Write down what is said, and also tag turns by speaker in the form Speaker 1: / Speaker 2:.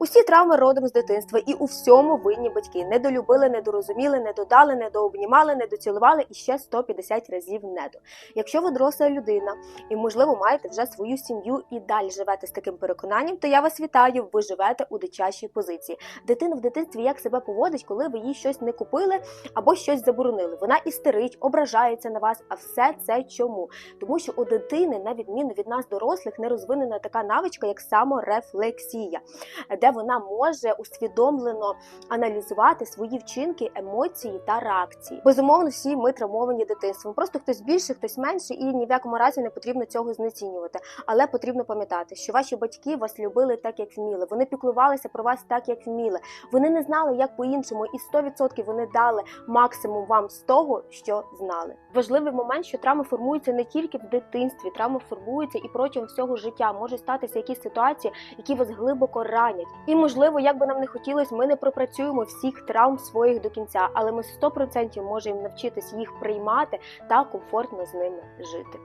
Speaker 1: Усі травми родом з дитинства і у всьому винні батьки. Недолюбили, недорозуміли, недодали, недообнімали, недоцілували і ще 150 разів недо. Якщо ви доросла людина і, можливо, маєте вже свою сім'ю і далі живете з таким переконанням, то я вас вітаю. Ви живете у дитячій позиції. Дитина в дитинстві як себе поводить, коли ви їй щось не купили або щось заборонили. Вона істерить, ображається на вас. А все це чому? Тому що у дитини, на відміну від нас, дорослих, не розвинена така навичка, як саморефлексія, де вона може усвідомлено аналізувати свої вчинки, емоції та реакції. Безумовно, всі ми травмовані дитинством. Просто хтось більше, хтось менше, і ні в якому разі не потрібно цього знецінювати. Але потрібно пам'ятати, що ваші батьки вас любили так, як вміли. Вони піклувалися про вас так, як вміли. Вони не знали, як по-іншому, і 100% вони дали максимум вам з того, що знали. Важливий момент, що травми формуються не тільки в дитинстві, травми формуються і протягом всього життя. Можуть статися якісь ситуації, які вас глибоко ранять. І можливо, як би нам не хотілося, ми не пропрацюємо всіх травм своїх до кінця, але ми 100% можемо навчитись їх приймати та комфортно з ними жити.